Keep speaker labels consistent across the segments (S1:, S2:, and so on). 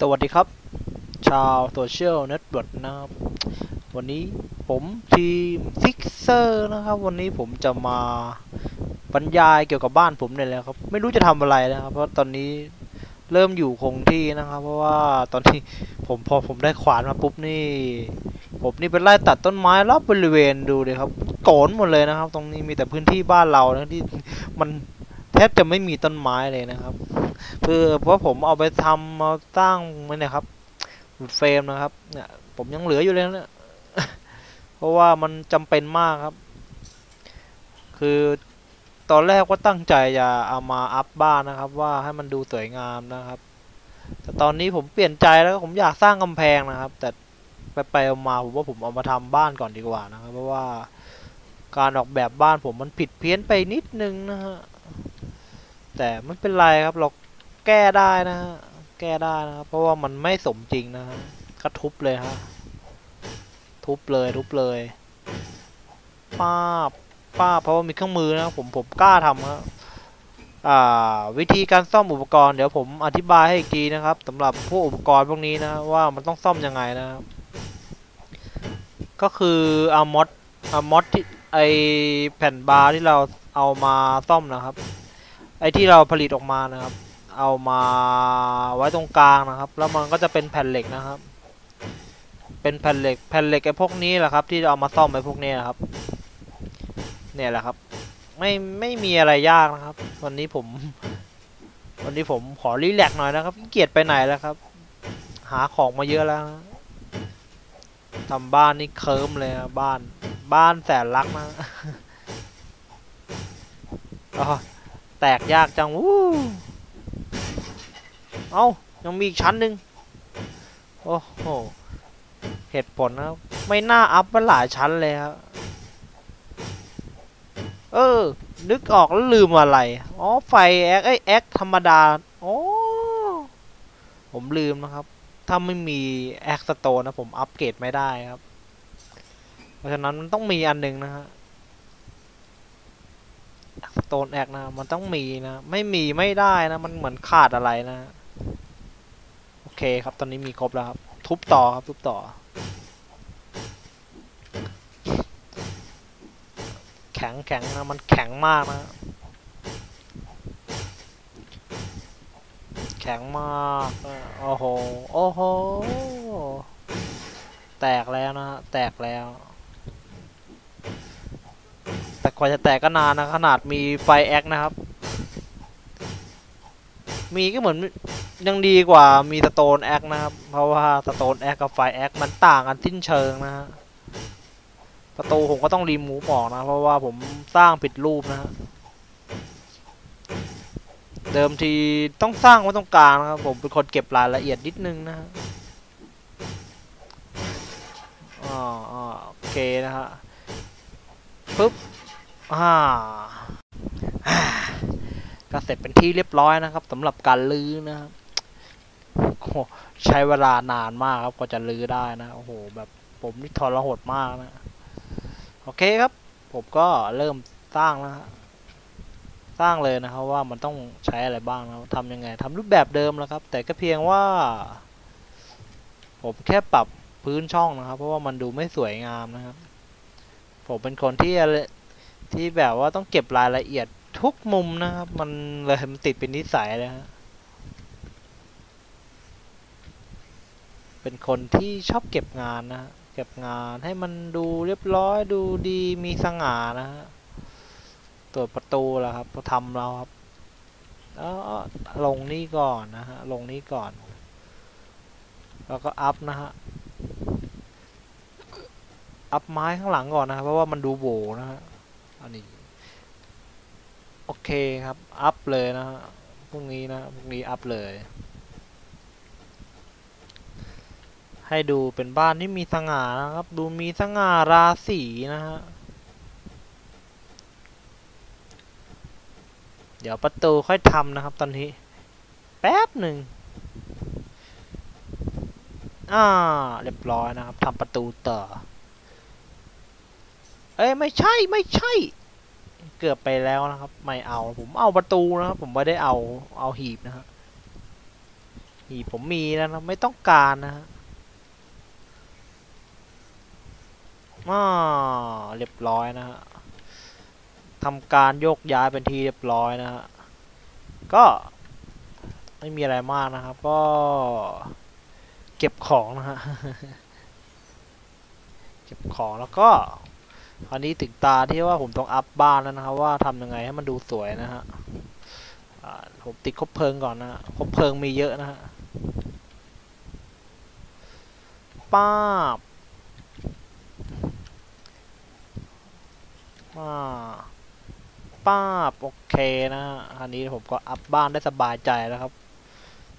S1: สวัสดีครับ ชาวโซเชียลเน็ตเวิร์กนะครับ วันนี้ผมทีมซิกเซอร์นะครับ วันนี้ผมจะมาบรรยายเกี่ยวกับบ้านผมเนี่ยแหละครับ ไม่รู้จะทำอะไรนะครับ เพราะตอนนี้เริ่มอยู่คงที่นะครับ เพราะว่าตอนที่ผมพอผมได้ขวานมาปุ๊บนี่ ผมนี่ไปไล่ตัดต้นไม้รอบบริเวณดูเลยครับโกนหมดเลยนะครับ ตรงนี้มีแต่พื้นที่บ้านเรานะที่มัน แทบจะไม่มีต้นไม้เลยนะครับเพื่อเพราะผมเอาไปทำมาสร้างมันนี่ยครับเฟรมนะครับ เนี่ย ผมยังเหลืออยู่เลยนะเนี่ยเพราะว่ามันจำเป็นมากครับ คือตอนแรกก็ตั้งใจจะเอามาอัพบ้านนะครับ ว่าให้มันดูสวยงามนะครับ แต่ตอนนี้ผมเปลี่ยนใจแล้วผมอยากสร้างกำแพงนะครับ แต่ไปไปมาผมว่าผมเอามาทำบ้านก่อนดีกว่านะครับ เพราะว่าการออกแบบบ้านผมมันผิดเพี้ยนไปนิดนึงนะฮะ แต่ไม่เป็นไรครับเราแก้ได้นะฮะแก้ได้นะครับเพราะว่ามันไม่สมจริงนะฮะก็ทุบเลยฮะทุบเลยทุบเลยป้าป้าเพราะว่ามีเครื่องมือนะผมผมกล้าทำครับวิธีการซ่อมอุปกรณ์เดี๋ยวผมอธิบายให้อีกทีนะครับสำหรับพวกอุปกรณ์พวกนี้นะว่ามันต้องซ่อมยังไงนะครับ ก็คือเอามอดเอามอดที่ไอแผ่นบาร์ที่เราเอามาซ่อมนะครับ ไอที่เราผลิตออกมานะครับ เอามาไว้ตรงกลางนะครับ แล้วมันก็จะเป็นแผ่นเหล็กนะครับ เป็นแผ่นเหล็ก แผ่นเหล็กไอพวกนี้แหละครับ ที่เอามาซ่อมไอพวกนี้นะครับ เนี่ยแหละครับ ไม่ไม่มีอะไรยากนะครับ วันนี้ผม วันนี้ผมขอรีแลกซ์หน่อยนะครับเกียจไปไหนแล้วครับ หาของมาเยอะแล้วนะทำบ้านนี่เคิร์มเลยนะบ้าน บ้านแสนรักนะอ๋อ แตกยากจังวู้เอ้ายังมีอีกชั้นหนึ่งโอ้โหเหตุผลนะครับ ไม่น่าอัพมาหลายชั้นเลยครับ เออ นึกออกแล้วลืมอะไร อ๋อ ไฟแอคไอแอคธรรมดา อ๋อ ผมลืมนะครับ ถ้าไม่มีแอคสโตนนะผมอัปเกรดไม่ได้ครับ เพราะฉะนั้นมันต้องมีอันหนึ่งนะฮะ สโตนแอกนะ มันต้องมีนะ ไม่มีไม่ได้นะ มันเหมือนขาดอะไรนะ โอเคครับ ตอนนี้มีครบแล้วครับ ทุบต่อครับ ทุบต่อ แข็งแข็งนะ มันแข็งมากนะ แข็งมากโอ้โห โอ้โห แตกแล้วนะ แตกแล้ว กว่าจะแตกก็นานนะขนาดมีไฟแอคนะครับ มีก็เหมือนยังดีกว่ามีสโตนแอคนะครับ เพราะว่าสโตนแอคกับไฟแอคมันต่างกันสิ้นเชิงนะฮะประตูผมก็ต้องรีมูฟออกนะ เพราะว่าผมสร้างผิดรูปนะฮะเดิมทีต้องสร้างไว้ตรงกลางนะครับผมเป็นคนเก็บรายละเอียดนิดนึงนะฮะอ๋ออ๋อโอเคนะฮะปึ๊บ อ่าก็เสร็จเป็นที่เรียบร้อยนะครับสำหรับการลื้อนะครับโอ้ใช้เวลานานมากครับกว่าจะลื้อได้นะโอ้โหแบบผมนี่ทรหดมากนะโอเคครับ ผมก็เริ่มสร้างแล้วฮะสร้างเลยนะครับว่ามันต้องใช้อะไรบ้างนะทำยังไงทำรูปแบบเดิมแล้วครับ แต่ก็เพียงว่า ผมแค่ปรับพื้นช่องนะครับ เพราะว่ามันดูไม่สวยงามนะครับ ผมเป็นคนที่ ที่แบบว่าต้องเก็บรายละเอียดทุกมุมนะครับ มันเลยมันติดเป็นนิสัยเลยฮะเป็นคนที่ชอบเก็บงานนะเก็บงานให้มันดูเรียบร้อยดูดีมีสง่านะฮะตัวจประตูแล้วครับทำเราครับแล้วลงนี่ก่อนนะฮะลงนี่ก่อน แล้วก็อัพนะฮะอัพไม้ข้างหลังก่อนนะครับเพราะว่ามันดูโบนะฮะ อันนี้ โอเคครับ อัพเลยนะฮะพรุ่งนี้นะพรุ่งนี้อัพเลย ให้ดูเป็นบ้านที่มีสง่านะครับ ดูมีสง่าราศีนะฮะเดี๋ยวประตูค่อยทำนะครับ ตอนนี้ แป๊บหนึ่งอ่า เรียบร้อยนะครับทำประตูต่อ เอ้ยไม่ใช่ไม่ใช่ เกือบไปแล้วนะครับ ไม่เอาผมเอาประตูนะครับผมไม่ได้เอาเอาหีบนะครับหีบผมมีแล้วนะไม่ต้องการนะฮะอ่าเรียบร้อยนะฮะทำการโยกย้ายเป็นทีเรียบร้อยนะฮะก็ไม่มีอะไรมากนะครับ ก็เก็บของนะฮะ เก็บของแล้วก็ อันนี้ถึงตาที่ว่าผมต้องอัพบ้านแล้วนะครับ ว่าทำยังไงให้มันดูสวยนะฮะผมติดคบเพลิงก่อนนะฮะคบเพลิงมีเยอะนะฮะป้าบป้าป้าบโอเคนะฮะอันนี้ผมก็อัพบ้านได้สบายใจแล้วครับ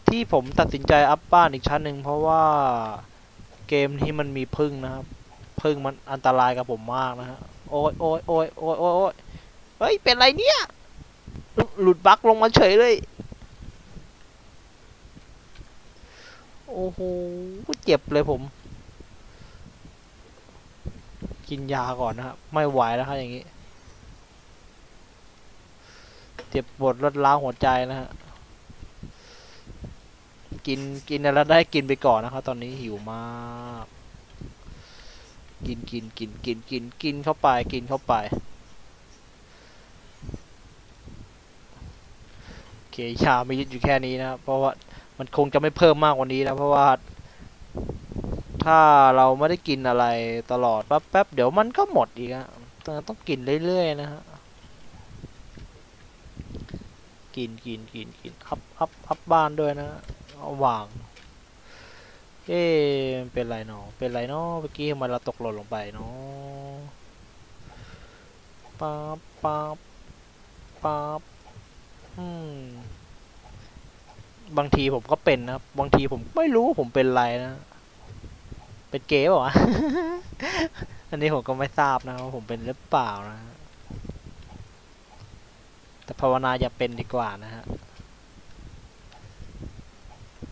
S1: ที่ผมตัดสินใจอัพบ้านอีกชั้นหนึ่งเพราะว่าเกมที่มันมีพึ่งนะครับ พึ่งมันอันตรายกับผมมากนะฮะ โอ้ยโอ้ยโอ้ยโอ้ยโอ้ยเฮ้ย เป็นไรเนี่ย หลุดบั๊กลงมาเฉยเลย โอ้โห เจ็บเลยผม กินยาก่อนนะครับ ไม่ไหวแล้วครับอย่างนี้ เจ็บปวดรดล้าวหัวใจนะฮะ กิน กินอะไรได้กินไปก่อนนะครับ ตอนนี้หิวมาก กินกินกินกินกินกินเข้าไปกินเข้าไปโอเคยาไม่ยึดอยู่แค่นี้นะเพราะว่ามันคงจะไม่เพิ่มมากกว่านี้นะเพราะว่า ถ้าเราไม่ได้กินอะไรตลอดแป๊บแป๊บเดี๋ยวมันก็หมดอีกอะต้องกินเรื่อยๆนะฮะกินกินกินกินอัพอัพอัพบ้านด้วยนะเอาวาง เอ๊ะเป็นไรเนาะเป็นไรเนาะเมื่อกี้ทำไมเราตกหล่นลงไปเนาะป๊าบป๊าบป๊าบอืมบางทีผมก็เป็นนะบางทีผมไม่รู้ผมเป็นไรนะ เป็นเกย์เปล่าวะ อันนี้ผมก็ไม่ทราบนะว่าผมเป็นหรือเปล่านะ แต่ภาวนาอย่าเป็นดีกว่านะฮะ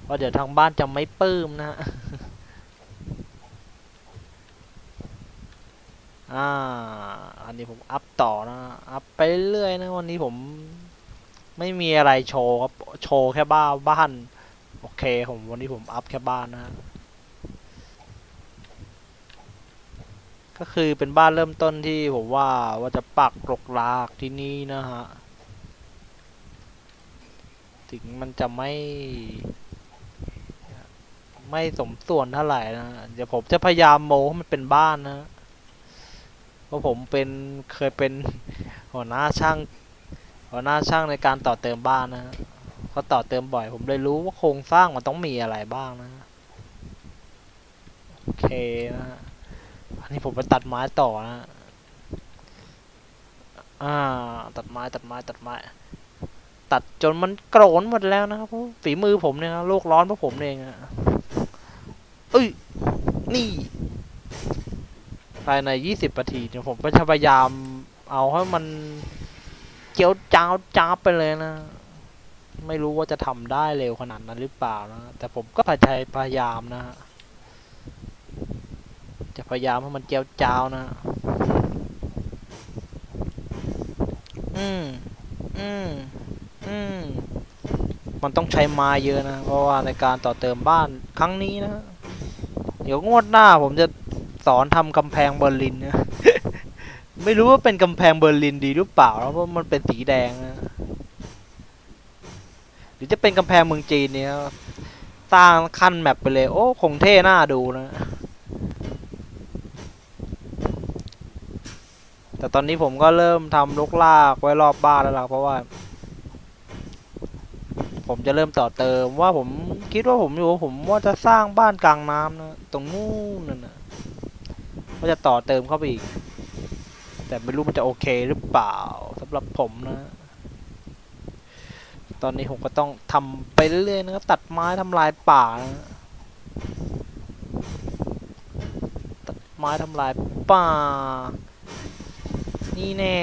S1: เพราะเดี๋ยวทางบ้านจะไม่ปลื้มนะฮะอ่า อันนี้ผมอัพต่อนะ อัพไปเรื่อยนะวันนี้ผมไม่มีอะไรโชว์ครับ โชว์แค่บ้านบ้าน โอเคผมวันนี้ผมอัพแค่บ้านนะฮะก็คือเป็นบ้านเริ่มต้นที่ผมว่าว่าจะปักกรกรากที่นี่นะฮะ ถึงมันจะไม่ ไม่สมส่วนเท่าไหร่นะเดี๋ยวผมจะพยายามโมให้มันเป็นบ้านนะเพราะผมเป็นเคยเป็นหัวหน้าช่างหัวหน้าช่างในการต่อเติมบ้านนะเขาต่อเติมบ่อย ผมเลยรู้ว่าโครงสร้างมันต้องมีอะไรบ้างนะโอเคนะอันนี้ผมไปตัดไม้ต่อนะอ่า ตัดไม้ตัดไม้ตัดไม้ตัดจนมันโกรนหมดแล้วนะครับฝีมือผมเนี่ยนะโลกร้อนเพราะผมเองอะ เอ้ย นี่ ภายในยี่สิบนาทีเนี่ยผมก็จะพยายามเอาให้มันเจียวจ้าวจ้าไปเลยนะ ไม่รู้ว่าจะทำได้เร็วขนาดนั้นหรือเปล่านะ แต่ผมก็พยายามนะฮะจะพยายามให้มันเจียวจ้าวนะ อืม อืม อืม มันต้องใช้ไม้เยอะนะ เพราะว่าในการต่อเติมบ้านครั้งนี้นะ เดี๋ยวงวดหน้าผมจะสอนทำกำแพงเบอร์ลินนะไม่รู้ว่าเป็นกำแพงเบอร์ลินดีหรือเปล่าเพราะมันเป็นสีแดงนะหรือจะเป็นกำแพงเมืองจีนเนี่ยสร้างขั้นแมปไปเลย โอ้ คงเท่น่าดูนะ แต่ตอนนี้ผมก็เริ่มทำลูกลากไว้รอบบ้านแล้วล่ะเพราะว่า ผมจะเริ่มต่อเติมว่าผมคิดว่าผมอยู่ผมว่าจะสร้างบ้านกลางน้ำนะตรงนู้นนั่นนะว่าจะต่อเติมเข้าไปอีก แต่ไม่รู้มันจะโอเคหรือเปล่าสำหรับผมนะ ตอนนี้ผมก็ต้องทำไปเรื่อยๆนะตัดไม้ทำลายป่านะตัดไม้ทำลายป่า นี่แน่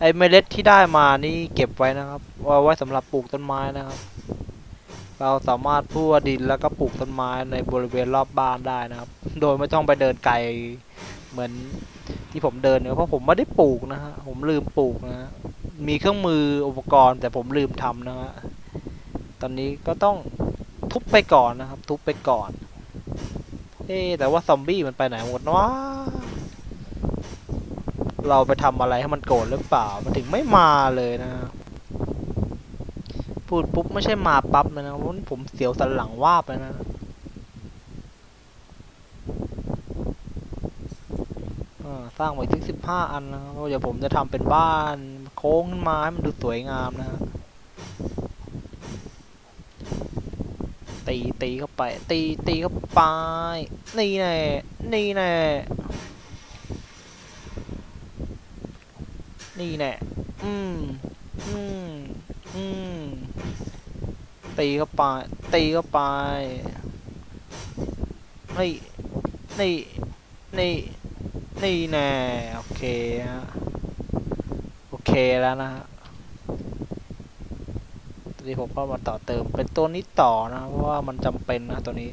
S1: ไอเมล็ดที่ได้มานี่เก็บไว้นะครับ เอาไว้สำหรับปลูกต้นไม้นะครับ เราสามารถพั่วดินแล้วก็ปลูกต้นไม้ในบริเวณรอบบ้านได้นะครับ โดยไม่ต้องไปเดินไกลเหมือนที่ผมเดินเนี่ยเพราะผมไม่ได้ปลูกนะฮะผมลืมปลูกนะฮะมีเครื่องมืออุปกรณ์แต่ผมลืมทำนะฮะตอนนี้ก็ต้องทุบไปก่อนนะครับ ทุบไปก่อน เอ๊แต่ว่าซอมบี้มันไปไหนหมดวะเราไปทำอะไรให้มันโกรธหรือเปล่า มันถึงไม่มาเลยนะ พูดปุ๊บไม่ใช่มาปั๊บเลยนะวันผมเสียวสันหลังว่าบเลยนะอ่าสร้างไว้ถึงสิบห้าอันนะครับเพราะเดี๋ยวผมจะทำเป็นบ้านโค้งขึ้นมาให้มันดูสวยงามนะฮะตีตีเข้าไป ตีตีเข้าไป นี่แน่นี่แน่นี่แน่อืมอืมอืม ตีเข้าไป ตีเข้าไป นี่ นี่ นี่ นี่แน่โอเคฮะ โอเคแล้วนะฮะทีนี้ผมก็มาต่อเติมเป็นตัวนี้ต่อนะเพราะว่ามันจำเป็นนะตัวนี้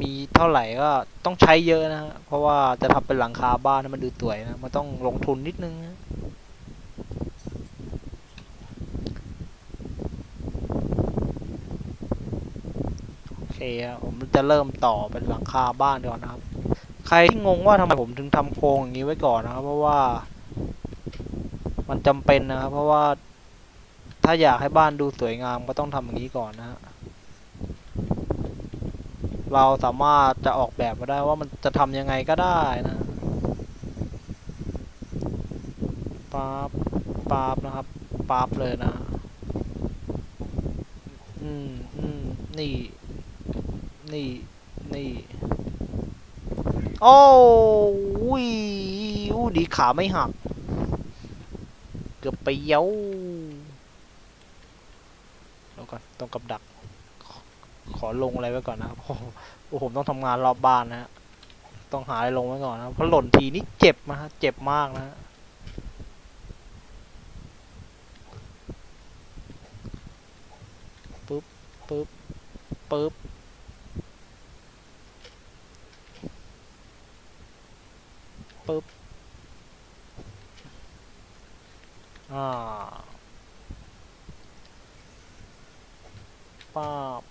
S1: มีเท่าไหร่ก็ต้องใช้เยอะนะฮะเพราะว่าจะทำเป็นหลังคาบ้านให้มันดูสวยนะ มันต้องลงทุนนิดนึงนะโอ เคผมจะเริ่มต่อเป็นหลังคาบ้านก่อนนะครับ ใครที่งงว่าทำไมผมถึงทำโครงอย่างนี้ไว้ก่อนนะครับ เพราะว่า มันจำเป็นนะครับ เพราะว่าถ้าอยากให้บ้านดูสวยงามก็ต้องทำอย่างนี้ก่อนนะฮะเราสามารถจะออกแบบมาได้ว่ามันจะทำยังไงก็ได้นะปั๊บปั๊บนะครับปั๊บเลยนะ อืมอืมนี่ นี่ นี่ โอ้อุ้ยอู้ดีขาไม่หัก เกือบไปเย้าแล้วก่อนต้องกับดัก ขอลงอะไรไว้ก่อนนะครับโอ้โหผมต้องทำงานรอบบ้านนะฮะ ต้องหาอะไรลงไว้ก่อนนะเพราะหล่นทีนี่เจ็บนะฮะ เจ็บมากนะฮะปึ๊บปึ๊บปึ๊บ ปึ๊บอ่าป้าบ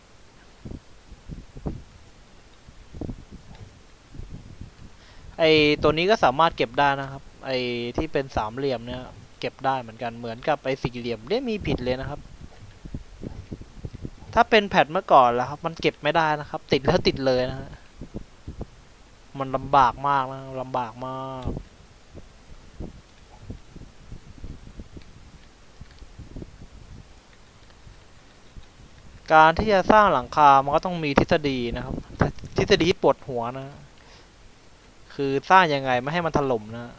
S1: ไอตัวนี้ก็สามารถเก็บได้นะครับ ไอที่เป็นสามเหลี่ยมเนี่ยเก็บได้เหมือนกันเหมือนกับไอสี่เหลี่ยมเนี่ยมีผิดเลยนะครับ ถ้าเป็นแพทเมื่อก่อนแล้วครับ มันเก็บไม่ได้นะครับ ติดแล้วติดเลยนะฮะ มันลำบากมากนะลำบากมาก การที่จะสร้างหลังคา มันก็ต้องมีทฤษฎีนะครับ ทฤษฎีที่ปวดหัวนะ คือสร้างยังไงไม่ให้มันถล่มนะ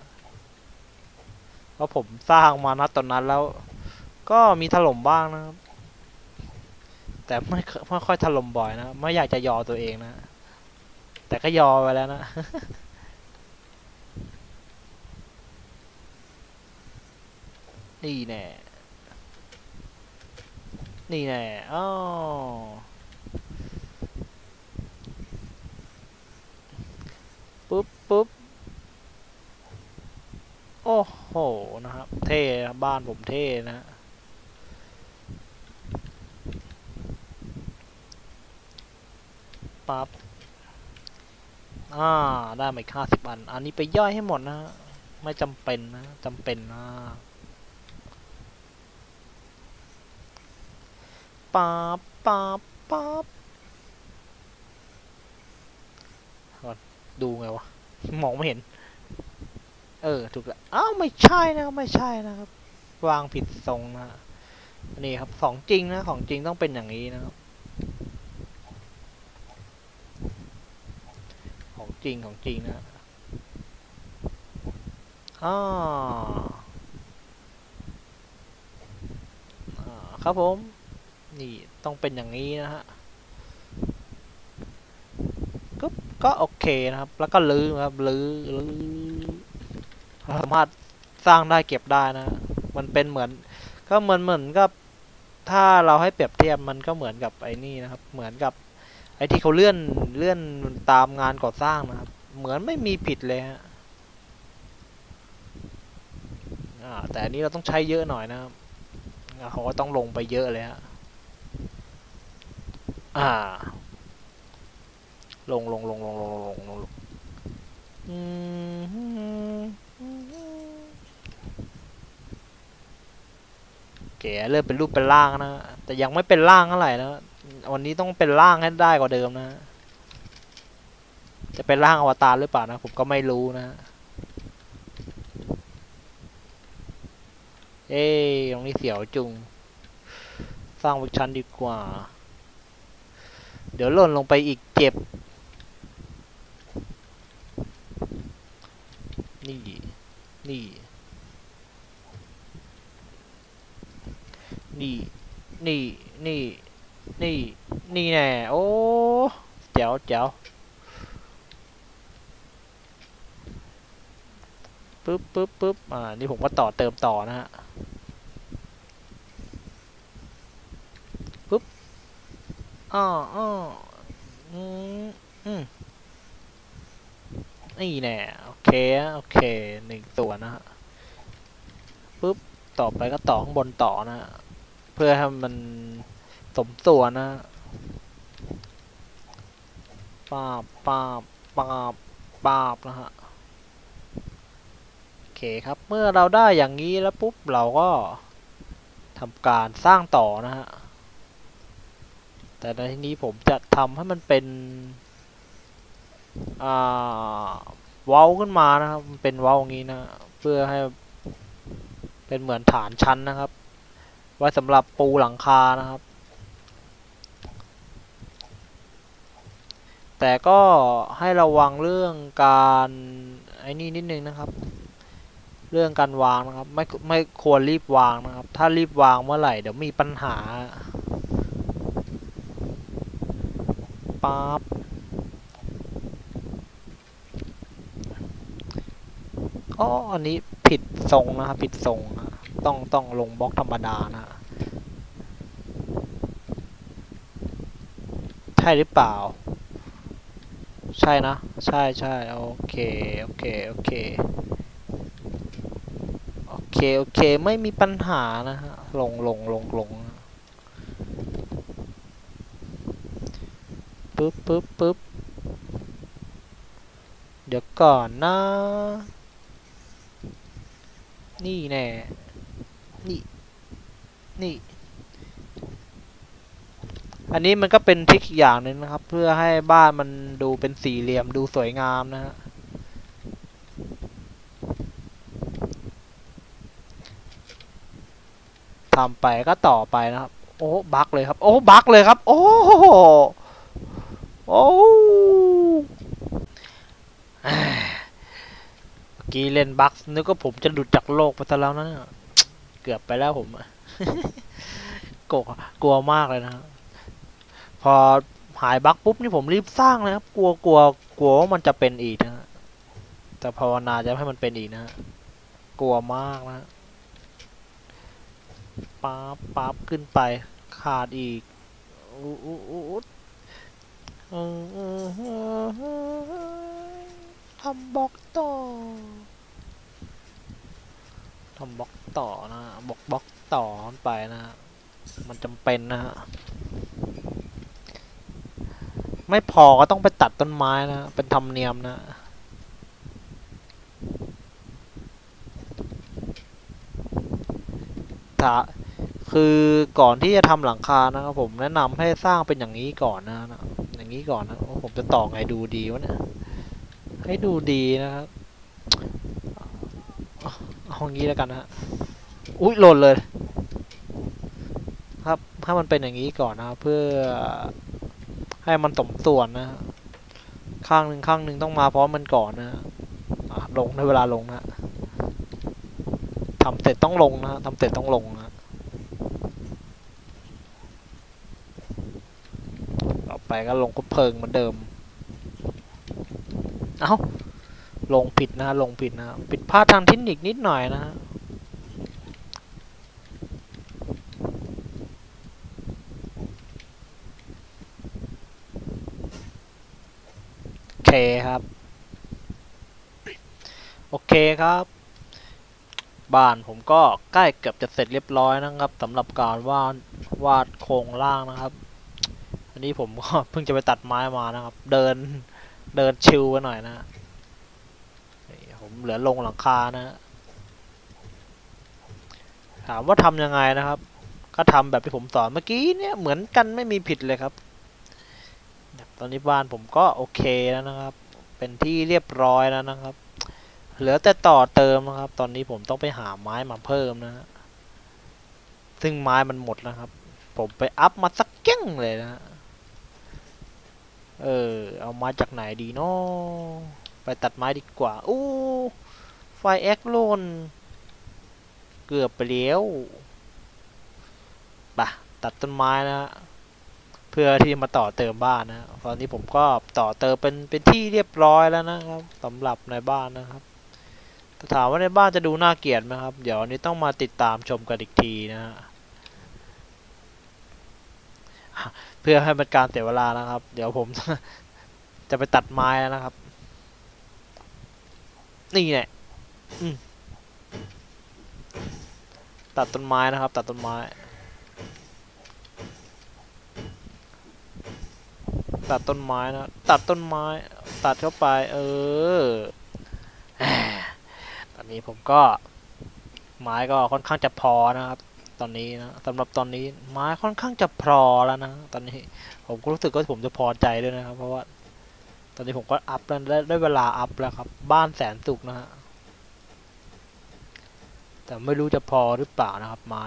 S1: เพราะผมสร้างมานะตอนนั้นแล้ว ก็มีถล่มบ้างนะครับ แต่ไม่คไม่ค่อยถล่มบ่อยนะ ไม่อยากจะยอตัวเองนะ แต่ก็ยอไปแล้วนะนี่แน่ นี่แน่อ้าวปุ๊บปุ๊บ โอ้โห นะครับ เท่นะบ้านผมเท่นะฮะปั๊บ อ่า ได้มาอีกห้าสิบอัน อันนี้ไปย่อยให้หมดนะ ไม่จำเป็นนะจำเป็นนะปั๊บปั๊บปั๊บก่อนดูไงวะ มองไม่เห็น เออ ถูกแล้วอ้าวไม่ใช่นะ ไม่ใช่นะครับ วางผิดทรงนะ นี่ครับ ของจริงนะ ของจริงต้องเป็นอย่างนี้นะครับ ของ จริงของจริงนะอ่าอ่าครับผม นี่ต้องเป็นอย่างนี้นะฮะก็ก็โอเคนะครับ แล้วก็ลื้อครับลื้อลื้อสามารถสร้างได้เก็บได้นะ มันเป็นเหมือน ก็เหมือนเหมือนกับ ถ้าเราให้เปรียบเทียบมันก็เหมือนกับไอ้นี่นะครับ เหมือนกับ ไอ้ที่เขาเลื่อนเลื่อนตามงานก่อสร้างนะครับ เหมือนไม่มีผิดเลยฮะแต่อันนี้เราต้องใช้เยอะหน่อยนะครับเขาก็ต้องลงไปเยอะเลยฮะอ่า ลงลงลงลงลงลงลงลงอืมเก๋เริ่มเป็นรูปเป็นร่างนะ แต่ยังไม่เป็นร่างเท่าไหร่นะ วันนี้ต้องเป็นร่างให้ได้กว่าเดิมนะ จะเป็นร่างอวตารหรือเปล่านะ ผมก็ไม่รู้นะ เอ้ตรงนี้เสียวจุง สร้างเวอร์ชันดีกว่า เดี๋ยวหล่นลงไปอีกเจ็บ นี่ นี่ นี่ นี่ นี่ นี่ นี่แน่ โอ้แจ๋วแจ๋วปึ๊บปึ๊บปึ๊บอ่า นี่ผมก็ต่อเติมต่อนะฮะปึ๊บอ้ออ้ออืมอืมนี่แน่ โอเคโอเคหนึ่งตัวนะฮะปึ๊บ ต่อไปก็ต่อข้างบนต่อนะฮะเพื่อให้มัน สมส่วนนะป้าบป้าบป้าบป้าบนะฮะโอเคครับเมื่อเราได้อย่างนี้แล้วปุ๊บเราก็ทำการสร้างต่อนะฮะแต่ในที่นี้ผมจะทำให้มันเป็นอ่าเว้าขึ้นมานะครับเป็นเว้าอย่างนี้นะ เพื่อให้เป็นเหมือนฐานชั้นนะครับ ไว้สำหรับปูหลังคานะครับ แต่ก็ให้ระวังเรื่องการไอ้นี่นิดนึงนะครับ เรื่องการวางนะครับ ไม่ไม่ควรรีบวางนะครับ ถ้ารีบวางเมื่อไหร่เดี๋ยวมีปัญหาปั๊บอ๋ออันนี้ผิดทรงนะครับผิดทรงต้องต้องลงบล็อกธรรมดานะใช่หรือเปล่า ใช่นะ ใช่ใช่โอเค โอเค โอเค โอเค โอเค ไม่มีปัญหานะฮะ ลงลงลงลงปึ๊บปึ๊บปึ๊บเดี๋ยวก่อนนะ นี่แน่ นี่ นี่ อันนี้มันก็เป็นทริคอีกอย่างหนึ่งนะครับ เพื่อให้บ้านมันดูเป็นสี่เหลี่ยมดูสวยงามนะฮะทำไปก็ต่อไปนะครับ โอ้บักเลยครับ โอ้บักเลยครับ โอ้โอ้เมื่อกี้เล่นบักนึกว่าผมจะหลุดจากโลกไปซะแล้วนะเกือบไปแล้วผมอะกลัวกลัวมากเลยนะครับ พอหายบั๊กปุ๊บนี่ผมรีบสร้างเลยครับ กลัวกลัวกลัวว่ามันจะเป็นอีกนะฮะภาวนาจะให้มันเป็นอีกนะฮะกลัวมากนะปั๊บปั๊บขึ้นไปขาดอีกอู้อู้อู้ทำบล็อกต่อทำบล็อกต่อนะบล็อกบล็อกต่อไปนะ มันจำเป็นนะฮะ ไม่พอก็ต้องไปตัดต้นไม้นะ เป็นธรรมเนียมนะ ถ้าคือก่อนที่จะทำหลังคานะครับผมแนะนำให้สร้างเป็นอย่างนี้ก่อนนะนะอย่างนี้ก่อนนะว่าผมจะต่อไงดูดีวะเนี่ย ให้ดูดีนะครับ เอาอย่างนี้แล้วกันนะฮะอุ้ยหล่นเลย ครับ ถ้ามันเป็นอย่างนี้ก่อนนะ เพื่อ ให้มันสมส่วนนะ ข้างหนึ่งข้างหนึ่งต้องมาพร้อมมันก่อนนะลงในเวลาลงนะทำเสร็จต้องลงนะทำเสร็จต้องลงนะต่อไปก็ลงคุบเพลิงเหมือนเดิม เอ้าลงผิดนะลงผิดนะ ผิดพลาดทางเทคนิคนิดหน่อยนะ เคครับ โอเคครับ บ้านผมก็ใกล้เกือบจะเสร็จเรียบร้อยนะครับสำหรับการวาดวาดโครงล่างนะครับ อันนี้ผมก็เพิ่งจะไปตัดไม้มานะครับ เดินเดินชิลกันหน่อยนะผมเหลือลงหลังคานะถามว่าทำยังไงนะครับ ก็ทำแบบที่ผมสอนเมื่อกี้เนี่ยเหมือนกันไม่มีผิดเลยครับ ตอนนี้บ้านผมก็โอเคแล้วนะครับ เป็นที่เรียบร้อยแล้วนะครับ เหลือแต่ต่อเติมนะครับ ตอนนี้ผมต้องไปหาไม้มาเพิ่มนะฮะซึ่งไม้มันหมดแล้วครับ ผมไปอัพมาสักเก้งเลยนะ เออ เอามาจากไหนดีเนาะไปตัดไม้ดีกว่า อู้ ไฟแอคโลน เกือบไปแล้วปะตัดต้นไม้นะฮะ เพื่อที่มาต่อเติมบ้านนะตอนนี้ผมก็ต่อเติมเป็นเป็นที่เรียบร้อยแล้วนะครับสำหรับในบ้านนะครับแต่ถามว่าในบ้านจะดูน่าเกลียดไหมครับ เดี๋ยวอันนี้ต้องมาติดตามชมกันอีกทีนะฮะเพื่อให้เป็นการเสียเวลานะครับ เดี๋ยวผมจะไปตัดไม้แล้วนะครับ นี่แหละตัดต้นไม้นะครับ ตัดต้นไม้ ตัดต้นไม้นะ ตัดต้นไม้ ตัดเข้าไป เออ ตอนนี้ผมก็ ไม้ก็ค่อนข้างจะพอนะครับ ตอนนี้นะสำหรับตอนนี้ไม้ค่อนข้างจะพอแล้วนะ ตอนนี้ผมก็รู้สึกว่าผมจะพอใจด้วยนะครับ เพราะว่า ตอนนี้ผมก็อัพแล้วได้เวลาอัพแล้วครับ บ้านแสนสุขนะฮะ แต่ไม่รู้จะพอหรือเปล่านะครับ ไม้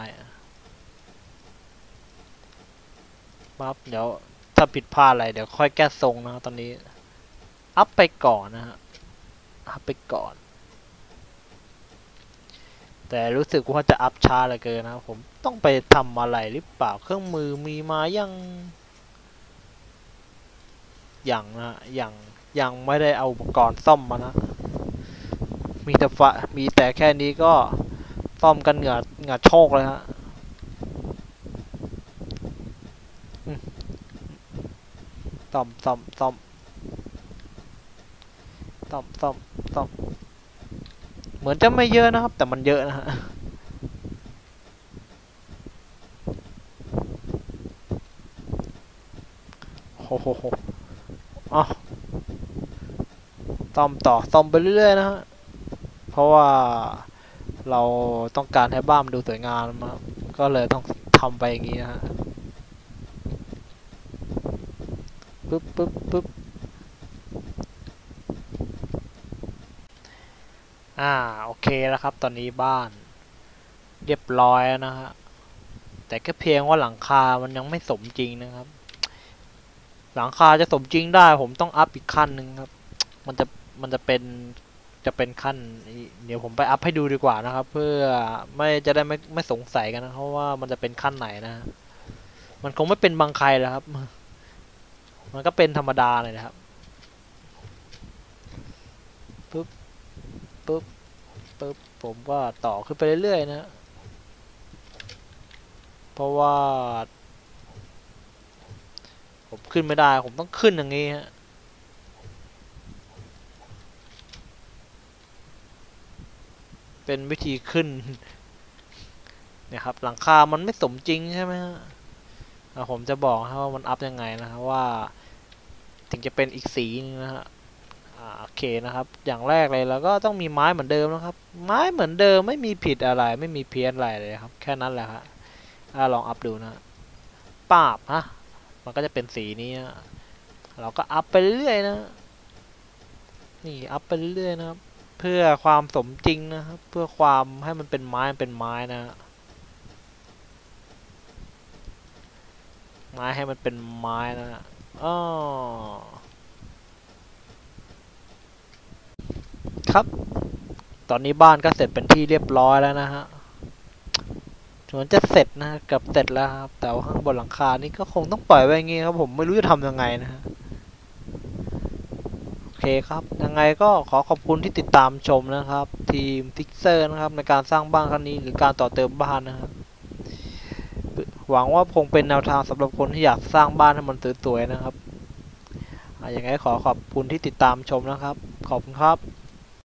S1: ปั๊บเดี๋ยวาผิดพลาดอะไรเดี๋ยวค่อยแก้ทรงนะตอนนี้ อัพไปก่อนนะฮะ อัพไปก่อน แต่รู้สึกว่าจะอัพช้าเหลือเกินนะครับผมต้องไปทำอะไรหรือเปล่าเครื่องมือมีมายังอย่างนะอย่างยังไม่ได้เอาอุปกรณ์ซ่อมมานะ มีแต่ฟะมีแต่แค่นี้ก็ซ่อมกันเหงื่อเหงื่อโชกเลยฮะอืม ซ่อมซ่อมซ่อมซ่อมซ่อมซ่อมเหมือนจะไม่เยอะนะครับ แต่มันเยอะนะฮะโอ้โหอ๋อซ่อมต่อซ่อมไปเรื่อยๆนะฮะเพราะว่าเราต้องการให้บ้านมันดูสวยงามมาก็เลยต้องทำไปอย่างนี้นะฮะ ปึ๊บปึ๊บปึ๊บอ่าโอเคแล้วครับ ตอนนี้บ้านเรียบร้อยนะฮะแต่แค่เพียงว่าหลังคามันยังไม่สมจริงนะครับ หลังคาจะสมจริงได้ ผมต้องอัพอีกขั้นหนึ่งครับ มันจะมันจะเป็นจะเป็นขั้น เดี๋ยวผมไปอัพให้ดูดีกว่านะครับ เพื่อไม่จะได้ไม่ไม่สงสัยกันนะเพราะว่ามันจะเป็นขั้นไหนนะ มันคงไม่เป็นบางใครแล้วครับ มันก็เป็นธรรมดาเลยนะครับปึ๊บปึ๊บปึ๊บผมก็ต่อขึ้นไปเรื่อยๆนะเพราะว่า ผมขึ้นไม่ได้ ผมต้องขึ้นอย่างนี้ฮะเป็นวิธีขึ้นเนี่ยครับหลังคามันไม่สมจริงใช่ไหมฮะผมจะบอกว่ามันอัพยังไงนะครับว่า ถึงจะเป็นอีกสีนึงนะฮะโอเคนะครับ อย่างแรกเลยแล้วก็ต้องมีไม้เหมือนเดิมนะครับ ไม้เหมือนเดิมไม่มีผิดอะไร ไม่มีเพี้ยนอะไรเลยครับ แค่นั้นแหละฮะลองอัพดูนะปาบฮะมันก็จะเป็นสีนี้นะเราก็อัพไปเรื่อยนะนี่อัพไปเรื่อยนะครับ เพื่อความสมจริงนะครับ เพื่อความให้มันเป็นไม้เป็นไม้นะไม้ให้มันเป็นไม้นะฮะ อ๋อครับ ตอนนี้บ้านก็เสร็จเป็นที่เรียบร้อยแล้วนะฮะเหมือนจะเสร็จนะกือบเสร็จแล้วครับ แต่ว่าข้างบนหลังคานี่ก็คงต้องปล่อยไว้อย่างงี้ครับ ผมไม่รู้จะทำยังไงนะฮะโอเคครับ ยังไงก็ขอขอบคุณที่ติดตามชมนะครับ ทีมฟิกเซอร์นะครับ ในการสร้างบ้านครั้งนี้หรือการต่อเติมบ้านนะครับ หวังว่าคงเป็นแนวทางสำหรับคนที่อยากสร้างบ้านให้มันสวยๆนะครับอย่างไรขอขอบคุณที่ติดตามชมนะครับ ขอบคุณครับ